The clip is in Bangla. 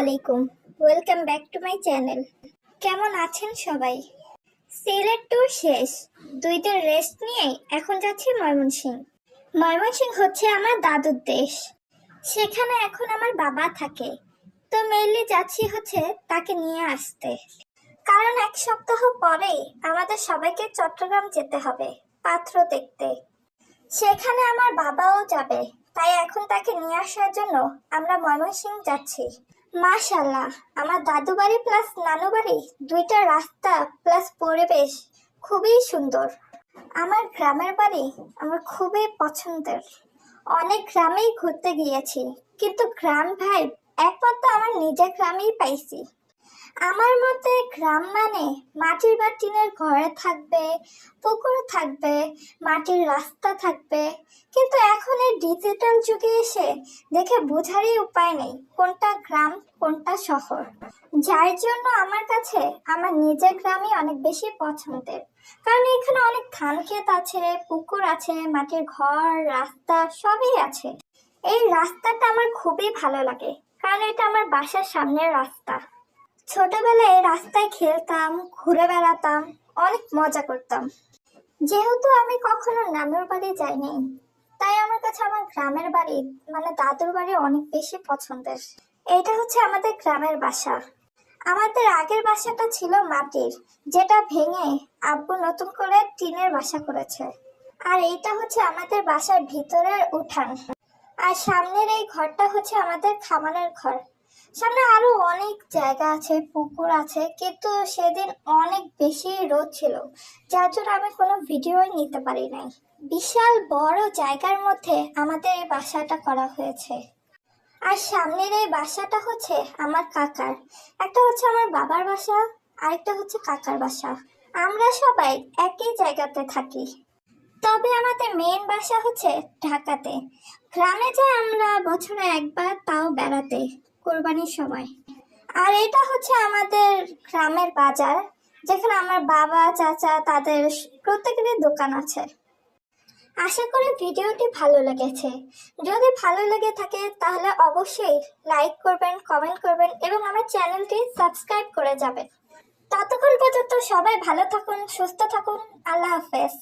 আলাইকুম। Welcome back to my channel কেমন আছেন সবাই? সিলেট ট্যুর শেষ। দুই দিন রেস্ট নিয়ে এখন যাচ্ছি ময়মনসিং। ময়মনসিং হচ্ছে আমার দাদুর দেশ। সেখানে এখন আমার বাবা থাকে। তো মেনলি যাচ্ছি হচ্ছে তাকে নিয়ে আসতে। কারণ এক সপ্তাহ পরেই আমাদের সবাইকে চট্টগ্রাম যেতে হবে, পাত্র দেখতে। সেখানে আমার বাবাও যাবে। তাই এখন তাকে নিয়ে আসার জন্য আমরা ময়মনসিং যাচ্ছি। মাশাল্লাহ আমার দাদু বাড়ি প্লাস নানু বাড়ি দুইটা রাস্তা প্লাস পরিবেশ খুবই সুন্দর। আমার গ্রামের বাড়ি আমার খুবই পছন্দের। অনেক গ্রামেই ঘুরতে গিয়েছি, কিন্তু গ্রাম ভাই একমাত্র আমার নিজের গ্রামেই পাইছি। আমার মতে গ্রাম মানে মাটির বা টিনের ঘরে থাকবে, পুকুর থাকবে, মাটির রাস্তা থাকবে। কিন্তু এখন এই ডিজিটাল যুগে এসে দেখে বোঝারই উপায় নেই কোনটা গ্রাম, কোনটা শহর। যার জন্য আমার কাছে আমার নিজের গ্রামই অনেক বেশি পছন্দের। কারণ এখানে অনেক ধান ক্ষেত আছে, পুকুর আছে, মাটির ঘর, রাস্তা সবই আছে। এই রাস্তাটা আমার খুবই ভালো লাগে। কারণ এটা আমার বাসার সামনের রাস্তা। ছোটবেলায় রাস্তায় খেলতাম, ঘুরে বেড়াতাম, অনেক মজা করতাম। যেহেতু আমি কখনো নানুর বাড়ি যাইনি, তাই আমার কাছে আমার গ্রামের বাড়ি মানে দাদুর বাড়ি অনেক বেশি পছন্দের। এটা হচ্ছে আমাদের গ্রামের বাসা। আমাদের আগের বাসাটা ছিল মাটির, যেটা ভেঙে আব্বু নতুন করে টিনের বাসা করেছে। আর এইটা হচ্ছে আমাদের বাসার ভিতরের উঠান। আর সামনের এই ঘরটা হচ্ছে আমাদের খামারের ঘর। সামনে আরও অনেক জায়গা আছে, পুকুর আছে, কিন্তু সেদিন অনেক বেশি রোদ ছিল, যার জন্য আমি কোনো ভিডিওই নিতে পারি নাই। বিশাল বড় জায়গার মধ্যে আমাদের এই বাসাটা করা হয়েছে। আর সামনের এই বাসাটা হচ্ছে আমার কাকার। একটা হচ্ছে আমার বাবার বাসা, আরেকটা হচ্ছে কাকার বাসা। আমরা সবাই একই জায়গাতে থাকি। তবে আমাদের মেন বাসা হচ্ছে ঢাকাতে। গ্রামে যাই আমরা বছরে একবার তাও বেড়াতে। কোরবানির সময়। আর এটা হচ্ছে আমাদের গ্রামের বাজার, যেখানে আমার বাবা, চাচা, তাদের প্রত্যেকেরই দোকান আছে। আশা করি ভিডিওটি ভালো লেগেছে। যদি ভালো লেগে থাকে, তাহলে অবশ্যই লাইক করবেন, কমেন্ট করবেন এবং আমার চ্যানেলটি সাবস্ক্রাইব করে যাবেন। ততক্ষণ পর্যন্ত সবাই ভালো থাকুন, সুস্থ থাকুন। আল্লাহ হাফেজ।